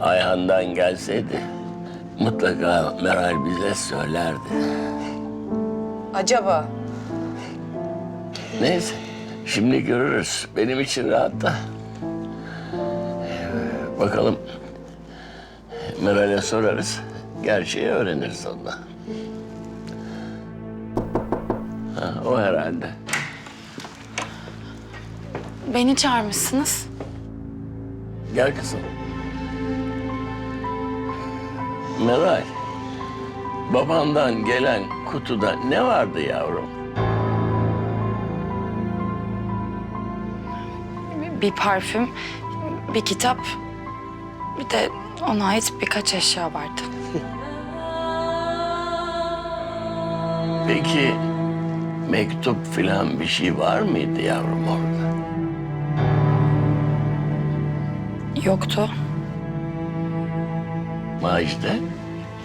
Ayhan'dan gelseydi mutlaka Meral bize söylerdi. Acaba? Neyse, şimdi görürüz. Benim için rahat da. Bakalım. Meral'e sorarız. Gerçeği öğreniriz ondan. Ha, o herhalde. Beni çağırmışsınız. Gel kızım. Meral, babandan gelen kutuda ne vardı yavrum? Bir parfüm, bir kitap, bir de ona ait birkaç eşya vardı. Peki mektup filan bir şey var mıydı yavrum orada? Yoktu. Macide,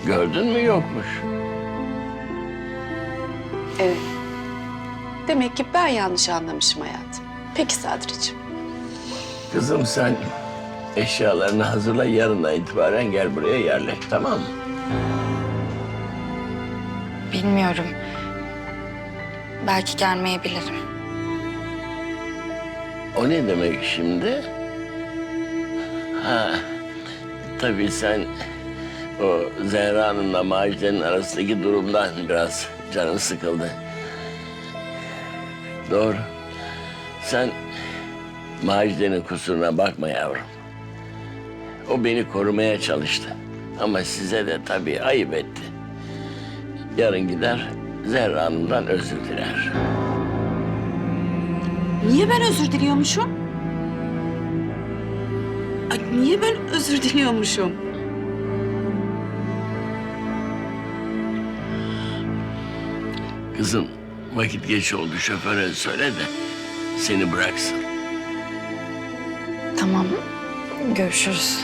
gördün mü yokmuş? Evet. Demek ki ben yanlış anlamışım hayatım. Peki Sadri'cim. Kızım sen eşyalarını hazırla yarından itibaren gel buraya yerleş tamam mı? Bilmiyorum. Belki gelmeyebilirim. O ne demek şimdi? Ha, tabii sen o Zehra Hanım'la Macide'nin arasındaki durumdan biraz canın sıkıldı. Doğru. Sen Macide'nin kusuruna bakma yavrum. O beni korumaya çalıştı. Ama size de tabii ayıp etti. Yarın gider Zehra Hanım'dan özür diler. Niye ben özür diliyormuşum? Ay, niye ben özür diliyormuşum? Kızım vakit geç oldu şoföre söyle de seni bıraksın. Tamam. Görüşürüz.